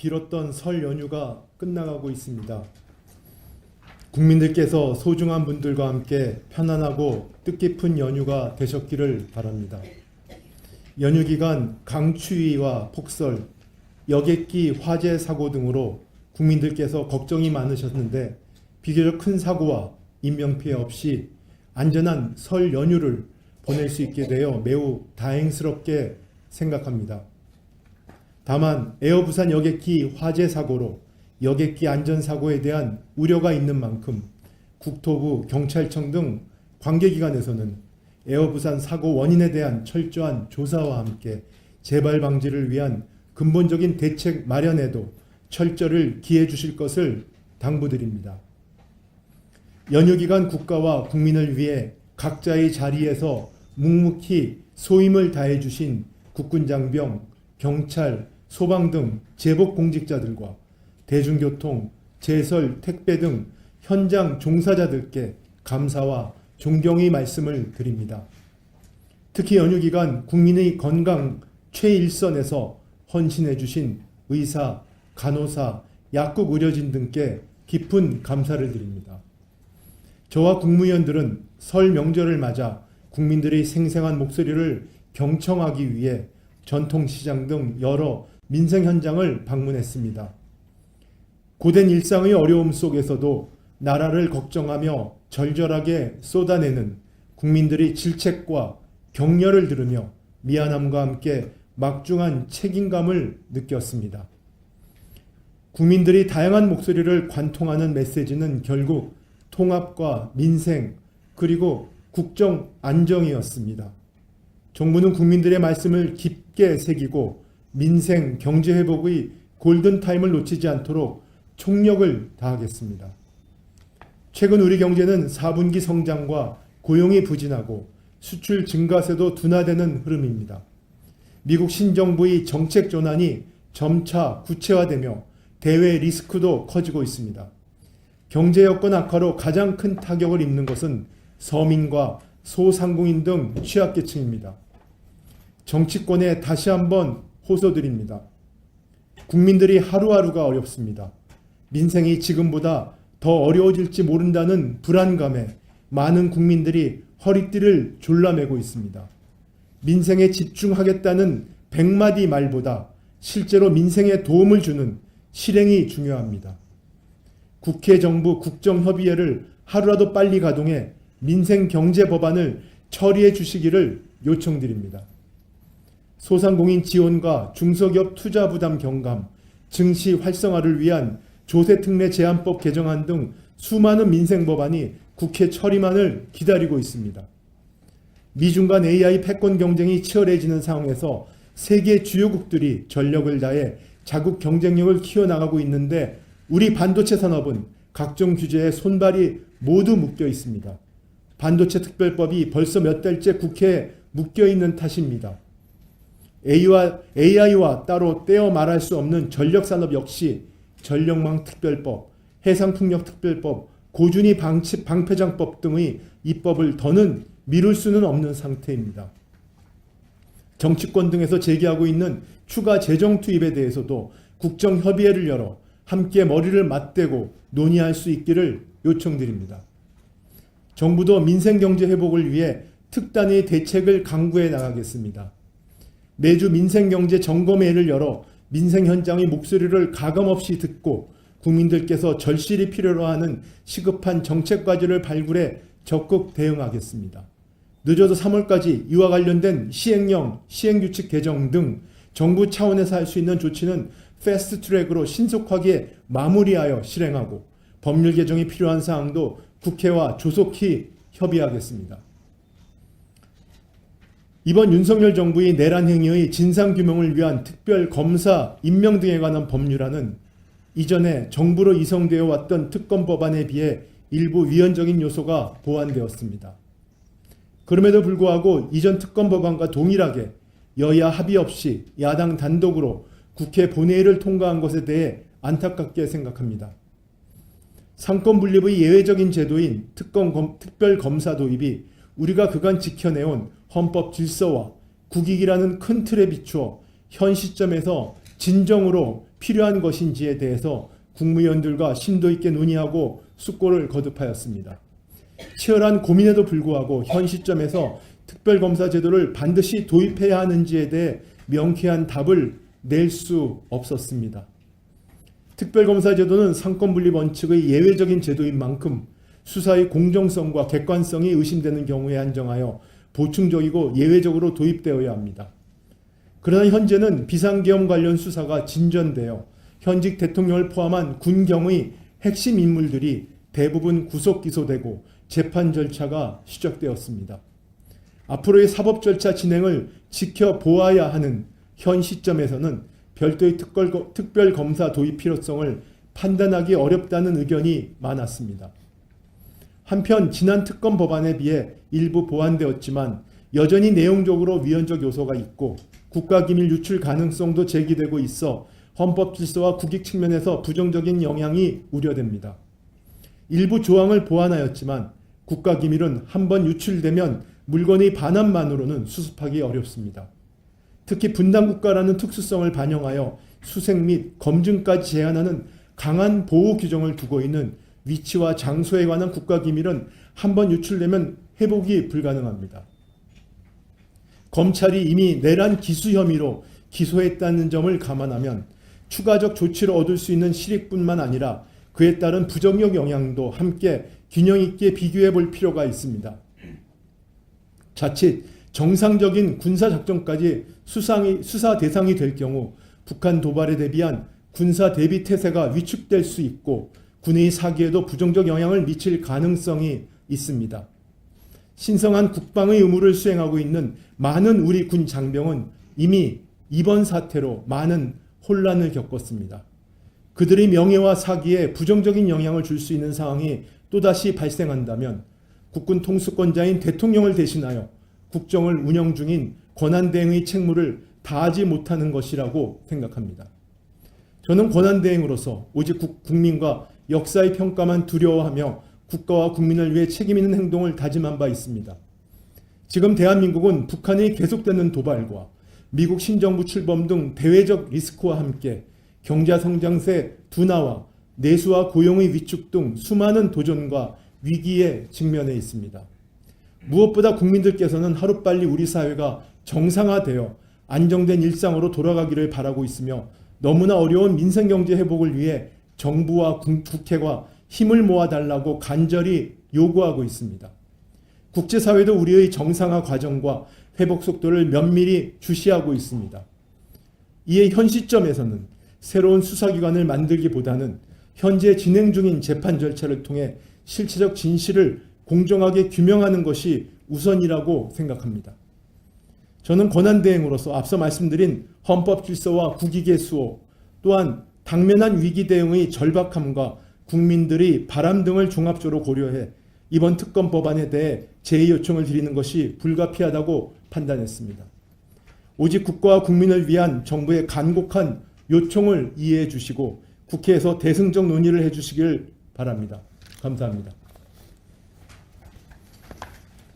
길었던 설 연휴가 끝나가고 있습니다. 국민들께서 소중한 분들과 함께 편안하고 뜻깊은 연휴가 되셨기를 바랍니다. 연휴 기간 강추위와 폭설, 여객기 화재 사고 등으로 국민들께서 걱정이 많으셨는데 비교적 큰 사고와 인명피해 없이 안전한 설 연휴를 보낼 수 있게 되어 매우 다행스럽게 생각합니다. 다만 에어부산 여객기 화재 사고로 여객기 안전사고에 대한 우려가 있는 만큼 국토부, 경찰청 등 관계기관에서는 에어부산 사고 원인에 대한 철저한 조사와 함께 재발 방지를 위한 근본적인 대책 마련에도 철저를 기해 주실 것을 당부드립니다. 연휴 기간 국가와 국민을 위해 각자의 자리에서 묵묵히 소임을 다해 주신 국군 장병, 경찰, 소방 등 제복 공직자들과 대중교통, 제설, 택배 등 현장 종사자들께 감사와 존경의 말씀을 드립니다. 특히 연휴 기간 국민의 건강 최일선에서 헌신해 주신 의사, 간호사, 약국 의료진 등께 깊은 감사를 드립니다. 저와 국무위원들은 설 명절을 맞아 국민들의 생생한 목소리를 경청하기 위해 전통시장 등 여러 민생 현장을 방문했습니다. 고된 일상의 어려움 속에서도 나라를 걱정하며 절절하게 쏟아내는 국민들의 질책과 격려를 들으며 미안함과 함께 막중한 책임감을 느꼈습니다. 국민들이 다양한 목소리를 관통하는 메시지는 결국 통합과 민생 그리고 국정 안정이었습니다. 정부는 국민들의 말씀을 깊게 새기고 민생 경제 회복의 골든 타임을 놓치지 않도록 총력을 다하겠습니다. 최근 우리 경제는 4분기 성장과 고용이 부진하고 수출 증가세도 둔화되는 흐름입니다. 미국 신정부의 정책 전환이 점차 구체화되며 대외 리스크도 커지고 있습니다. 경제 여건 악화로 가장 큰 타격을 입는 것은 서민과 소상공인 등 취약계층입니다. 정치권에 다시 한번 호소드립니다. 국민들이 하루하루가 어렵습니다. 민생이 지금보다 더 어려워질지 모른다는 불안감에 많은 국민들이 허리띠를 졸라매고 있습니다. 민생에 집중하겠다는 백마디 말보다 실제로 민생에 도움을 주는 실행이 중요합니다. 국회 정부 국정협의회를 하루라도 빨리 가동해 민생 경제 법안을 처리해 주시기를 요청드립니다. 소상공인 지원과 중소기업 투자 부담 경감, 증시 활성화를 위한 조세특례 제한법 개정안 등 수많은 민생 법안이 국회 처리만을 기다리고 있습니다. 미중 간 AI 패권 경쟁이 치열해지는 상황에서 세계 주요국들이 전력을 다해 자국 경쟁력을 키워나가고 있는데 우리 반도체 산업은 각종 규제에 손발이 모두 묶여 있습니다. 반도체 특별법이 벌써 몇 달째 국회에 묶여 있는 탓입니다. AI와, 따로 떼어 말할 수 없는 전력 산업 역시 전력망 특별법, 해상풍력 특별법, 고준위 방치, 방패장법 등의 입법을 더는 미룰 수는 없는 상태입니다. 정치권 등에서 제기하고 있는 추가 재정 투입에 대해서도 국정협의회를 열어 함께 머리를 맞대고 논의할 수 있기를 요청드립니다. 정부도 민생경제 회복을 위해 특단의 대책을 강구해 나가겠습니다. 매주 민생경제 점검회를 열어 민생 현장의 목소리를 가감없이 듣고 국민들께서 절실히 필요로 하는 시급한 정책 과제를 발굴해 적극 대응하겠습니다. 늦어도 3월까지 이와 관련된 시행령, 시행규칙 개정 등 정부 차원에서 할 수 있는 조치는 패스트 트랙으로 신속하게 마무리하여 실행하고 법률 개정이 필요한 사항도 국회와 조속히 협의하겠습니다. 이번 윤석열 정부의 내란 행위의 진상 규명을 위한 특별 검사 임명 등에 관한 법률안은 이전에 정부로 이송되어 왔던 특검 법안에 비해 일부 위헌적인 요소가 보완되었습니다. 그럼에도 불구하고 이전 특검 법안과 동일하게 여야 합의 없이 야당 단독으로 국회 본회의를 통과한 것에 대해 안타깝게 생각합니다. 상권 분립의 예외적인 제도인 특검 검, 특별 검사 도입이 우리가 그간 지켜내온 헌법 질서와 국익이라는 큰 틀에 비추어 현 시점에서 진정으로 필요한 것인지에 대해서 국무위원들과 심도 있게 논의하고 숙고를 거듭하였습니다. 치열한 고민에도 불구하고 현 시점에서 특별검사 제도를 반드시 도입해야 하는지에 대해 명쾌한 답을 낼 수 없었습니다. 특별검사 제도는 상권분리 원칙의 예외적인 제도인 만큼 수사의 공정성과 객관성이 의심되는 경우에 한정하여 보충적이고 예외적으로 도입되어야 합니다. 그러나 현재는 비상계엄 관련 수사가 진전되어 현직 대통령을 포함한 군경의 핵심 인물들이 대부분 구속 기소되고 재판 절차가 시작되었습니다. 앞으로의 사법 절차 진행을 지켜보아야 하는 현 시점에서는 별도의 특별, 특별 검사 도입 필요성을 판단하기 어렵다는 의견이 많았습니다. 한편 지난 특검 법안에 비해 일부 보완되었지만 여전히 내용적으로 위헌적 요소가 있고 국가기밀 유출 가능성도 제기되고 있어 헌법 질서와 국익 측면에서 부정적인 영향이 우려됩니다. 일부 조항을 보완하였지만 국가기밀은 한번 유출되면 물건의 반환만으로는 수습하기 어렵습니다. 특히 분단국가라는 특수성을 반영하여 수색 및 검증까지 제한하는 강한 보호 규정을 두고 있는 위치와 장소에 관한 국가 기밀은 한번 유출되면 회복이 불가능합니다. 검찰이 이미 내란 기수 혐의로 기소했다는 점을 감안하면 추가적 조치를 얻을 수 있는 실익뿐만 아니라 그에 따른 부정적 영향도 함께 균형 있게 비교해 볼 필요가 있습니다. 자칫 정상적인 군사 작전까지 수상이, 수사 대상이 될 경우 북한 도발에 대비한 군사 대비 태세가 위축될 수 있고 군의 사기에도 부정적 영향을 미칠 가능성이 있습니다. 신성한 국방의 의무를 수행하고 있는 많은 우리 군 장병은 이미 이번 사태로 많은 혼란을 겪었습니다. 그들의 명예와 사기에 부정적인 영향을 줄 수 있는 상황이 또다시 발생한다면 국군 통수권자인 대통령을 대신하여 국정을 운영 중인 권한대행의 책무를 다하지 못하는 것이라고 생각합니다. 저는 권한대행으로서 오직 국, 국민과 역사의 평가만 두려워하며 국가와 국민을 위해 책임 있는 행동을 다짐한 바 있습니다. 지금 대한민국은 북한의 계속되는 도발과 미국 신정부 출범 등 대외적 리스크와 함께 경제 성장세 둔화와 내수와 고용의 위축 등 수많은 도전과 위기에 직면해 있습니다. 무엇보다 국민들께서는 하루빨리 우리 사회가 정상화되어 안정된 일상으로 돌아가기를 바라고 있으며 너무나 어려운 민생경제 회복을 위해 정부와 국회가 힘을 모아달라고 간절히 요구하고 있습니다. 국제사회도 우리의 정상화 과정과 회복 속도를 면밀히 주시하고 있습니다. 이에 현 시점에서는 새로운 수사기관을 만들기보다는 현재 진행 중인 재판 절차를 통해 실체적 진실을 공정하게 규명하는 것이 우선이라고 생각합니다. 저는 권한대행으로서 앞서 말씀드린 헌법 질서와 국익의 수호 또한 당면한 위기 대응의 절박함과 국민들의 바람 등을 종합적으로 고려해 이번 특검 법안에 대해 제의 요청을 드리는 것이 불가피하다고 판단했습니다. 오직 국가와 국민을 위한 정부의 간곡한 요청을 이해해 주시고 국회에서 대승적 논의를 해 주시길 바랍니다. 감사합니다.